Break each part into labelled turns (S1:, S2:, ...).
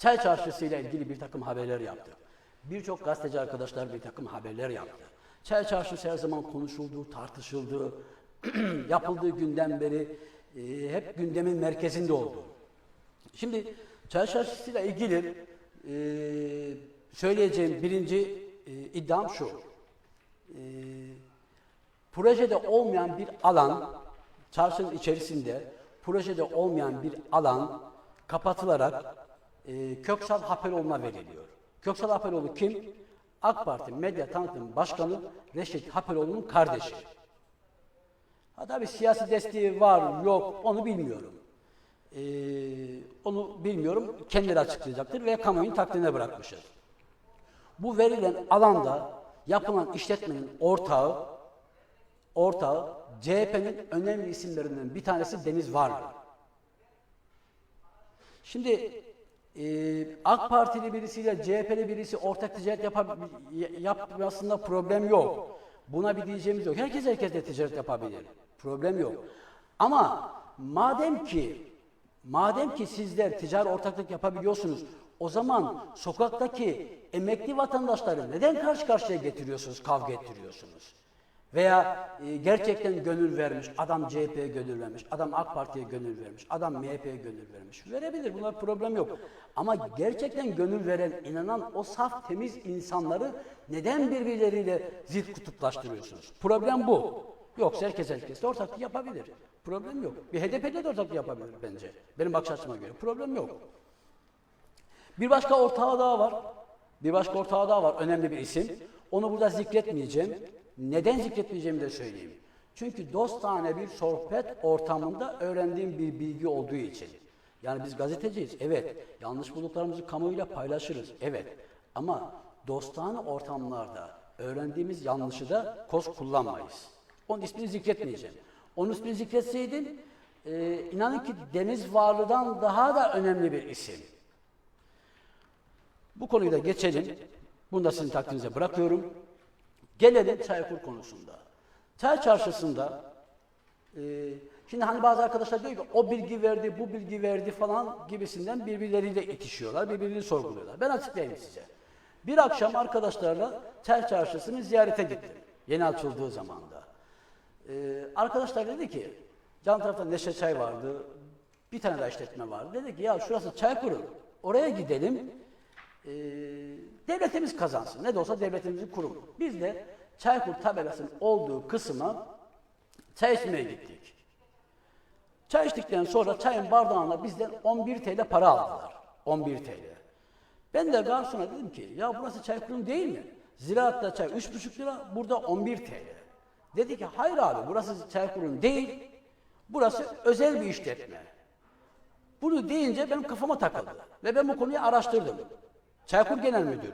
S1: Çay çarşısı ile ilgili bir takım haberler yaptı. Birçok gazeteci arkadaşlar bir takım haberler yaptı. Çay çarşısı her zaman konuşuldu, tartışıldı. Yapıldığı günden beri e, hep gündemin merkezinde oldu. Şimdi çay çarşısıyla ilgili e, söyleyeceğim birinci e, iddiam şu. E, projede olmayan bir alan, çarşının içerisinde projede olmayan bir alan kapatılarak e, Köksal Haperoğlu'na veriliyor. Köksal Haperoğlu kim? AK Parti Medya Tanıtım Başkanı Reşit Haperoğlu'nun kardeşi. Ha tabii siyasi desteği var yok onu bilmiyorum. Ee, onu bilmiyorum. Kendileri açıklayacaktır ve kamuoyunun takdirine bırakmışız. Bu verilen alanda yapılan işletmenin ortağı ortağı CHP'nin önemli isimlerinden bir tanesi Deniz Varlı. Şimdi e, AK Partili birisiyle CHP'li birisi ortak ticaret yapabil- yapmasında problem yok. Buna bir diyeceğimiz yok. Herkes herkesle ticaret yapabilir. Problem yok. Ama madem ki madem ki sizler ticari ortaklık yapabiliyorsunuz, o zaman sokaktaki emekli vatandaşları neden karşı karşıya getiriyorsunuz, kavga ettiriyorsunuz? Veya e, gerçekten gönül vermiş, adam CHP'ye gönül vermiş, adam AK Parti'ye gönül vermiş, adam MHP'ye gönül vermiş. Verebilir, bunlar problem yok. Ama gerçekten gönül veren, inanan o saf, temiz insanları neden birbirleriyle zıt kutuplaştırıyorsunuz? Problem bu. Yoksa herkes herkesle ortaklık yapabilir. Problem yok. Bir HDP'de de ortaklık yapabilir bence. Benim bakış açıma göre. Problem yok. Bir başka ortağı daha var. Bir başka ortağı daha var. Önemli bir isim. Onu burada zikretmeyeceğim. Neden zikretmeyeceğimi de söyleyeyim. Çünkü dostane bir sohbet ortamında öğrendiğim bir bilgi olduğu için. Yani biz gazeteciyiz. Evet. Yanlış bulduklarımızı kamuoyuyla paylaşırız. Evet. Ama dostane ortamlarda öğrendiğimiz yanlışı da koz kullanmayız. Onun ismini zikretmeyeceğim. Onun ismini zikretseydim e, inanın ki Deniz Varlı'dan daha da önemli bir isim. Bu konuyu da geçelim. Bunu da sizin takdirinize bırakıyorum. Gelelim Çaykur konusunda. Çay çarşısında e, şimdi hani bazı arkadaşlar diyor ki o bilgi verdi, bu bilgi verdi falan gibisinden birbirleriyle itişiyorlar, birbirini sorguluyorlar. Ben açıklayayım size. Bir akşam arkadaşlarla Çay çarşısını ziyarete gittim. Yeni açıldığı zamanda. E, arkadaşlar dedi ki, can tarafta Neşe Çay vardı, bir tane daha işletme vardı. Dedi ki ya şurası Çaykur'un, oraya gidelim, e, devletimiz kazansın. Ne de olsa devletimizin kurumu. Biz de Çaykur tabelasının olduğu kısma çay içmeye gittik. Çay içtikten sonra çayın bardağına bizden 11 TL para aldılar. 11 TL. Ben de garsona dedim ki ya burası Çaykur'un değil mi? Ziraatta çay 3,5 lira, burada 11 TL. Dedi ki hayır abi burası Çaykur'un değil, burası özel bir işletme. Bunu deyince benim kafama takıldı. Ve ben bu konuyu araştırdım. Çaykur Genel Müdürü,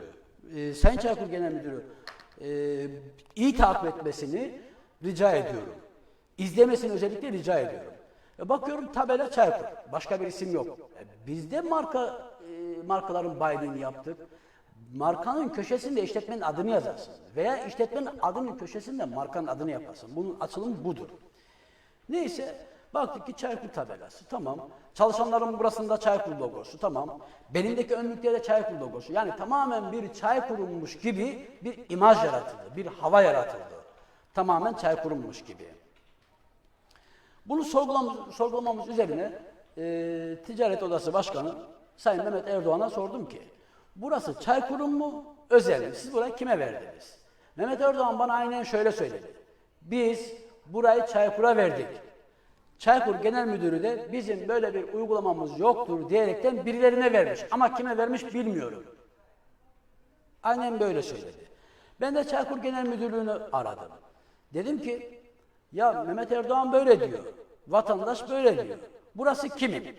S1: e, Sayın Çaykur Genel Müdürü e, iyi takip etmesini rica ediyorum. İzlemesini özellikle rica ediyorum. E, bakıyorum tabela Çaykur. Başka bir isim yok. E, biz de marka e, markaların baylığını yaptık. Markanın köşesinde işletmenin adını yazarsın. Veya işletmenin adının köşesinde markanın adını yaparsın. Bunun açılımı budur. Neyse baktık ki Çaykur tabelası tamam. Çalışanların burasında Çaykur logosu tamam. Benimdeki önlükte de Çaykur logosu. Yani tamamen bir Çaykur'unmuş gibi bir imaj yaratıldı. Bir hava yaratıldı. Tamamen Çaykur'unmuş gibi. Bunu sorgulamamız, sorgulamamız üzerine e, Ticaret Odası Başkanı Sayın Mehmet Erdoğan'a sordum ki burası Çaykur'un mu özel mi? Siz burayı kime verdiniz? Mehmet Erdoğan bana aynen şöyle söyledi. Biz burayı Çaykur'a verdik. Çaykur Genel Müdürü de bizim böyle bir uygulamamız yoktur diyerekten birilerine vermiş. Ama kime vermiş bilmiyorum. Aynen böyle söyledi. Ben de Çaykur Genel Müdürlüğü'nü aradım. Dedim ki ya Mehmet Erdoğan böyle diyor. Vatandaş böyle diyor. Burası kimin?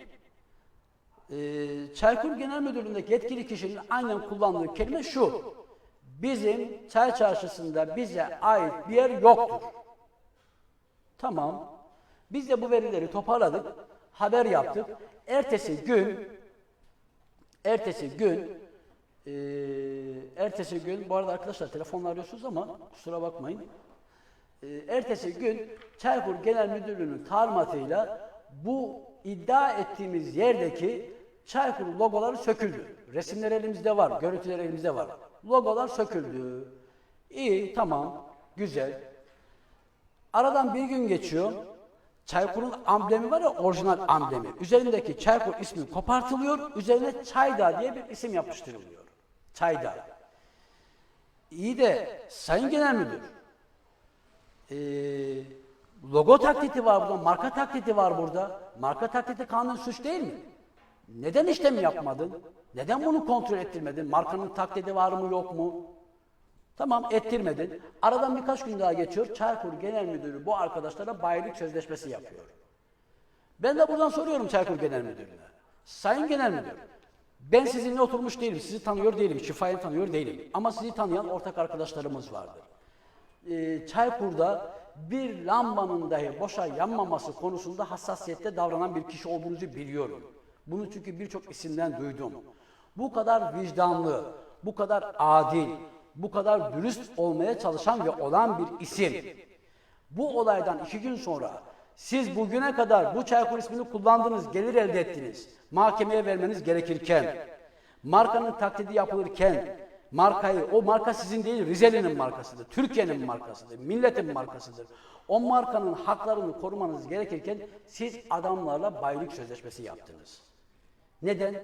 S1: Ee, Çaykur Genel Müdürlüğü'ndeki yetkili kişinin aynen kullandığı kelime şu. Bizim çay çarşısında bize ait bir yer yoktur. Tamam. Biz de bu verileri toparladık, haber yaptık. Ertesi gün, ertesi gün, eee, ertesi gün, bu arada arkadaşlar telefonla arıyorsunuz ama kusura bakmayın. Eee, ertesi gün Çaykur Genel Müdürlüğü'nün talimatıyla bu iddia ettiğimiz yerdeki Çaykur logoları söküldü. Resimler elimizde var, görüntüler elimizde var. Logolar söküldü. İyi, tamam, güzel. Aradan bir gün geçiyor. Çaykur'un amblemi var ya orijinal amblemi. Üzerindeki Çaykur ismi kopartılıyor. Üzerine Çayda diye bir isim yapıştırılıyor. Çayda. İyi de Sayın Genel Müdür, ee, logo taklidi var burada, marka taklidi var burada. Marka taklidi kanun suç değil mi? Neden işlem yapmadın? Neden bunu kontrol ettirmedin? Markanın taklidi var mı yok mu? Tamam ettirmedin. Aradan birkaç gün daha geçiyor. Çaykur Genel Müdürü bu arkadaşlara bayilik sözleşmesi yapıyor. Ben de buradan soruyorum Çaykur Genel Müdürü'ne. Sayın Genel Müdür, ben sizinle oturmuş değilim, sizi tanıyor değilim, şifayı tanıyor değilim. Ama sizi tanıyan ortak arkadaşlarımız vardır. Ee, Çaykur'da bir lambanın dahi boşa yanmaması konusunda hassasiyette davranan bir kişi olduğunuzu biliyorum. Bunu çünkü birçok isimden duydum. Bu kadar vicdanlı, bu kadar adil, bu kadar dürüst olmaya çalışan ve olan bir isim. Bu olaydan iki gün sonra siz bugüne kadar bu Çaykur ismini kullandınız, gelir elde ettiniz. Mahkemeye vermeniz gerekirken, markanın taklidi yapılırken, markayı, o marka sizin değil, Rizeli'nin markasıdır, Türkiye'nin markasıdır, milletin markasıdır. O markanın haklarını korumanız gerekirken siz adamlarla baylık sözleşmesi yaptınız. Neden?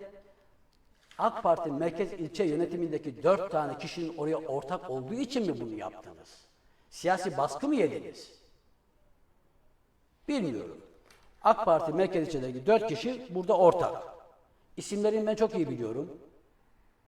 S1: AK Parti merkez ilçe yönetimindeki dört tane kişinin oraya ortak olduğu için mi bunu yaptınız? Siyasi baskı mı yediniz? Bilmiyorum. AK Parti merkez ilçedeki dört kişi burada ortak. İsimlerini ben çok iyi biliyorum.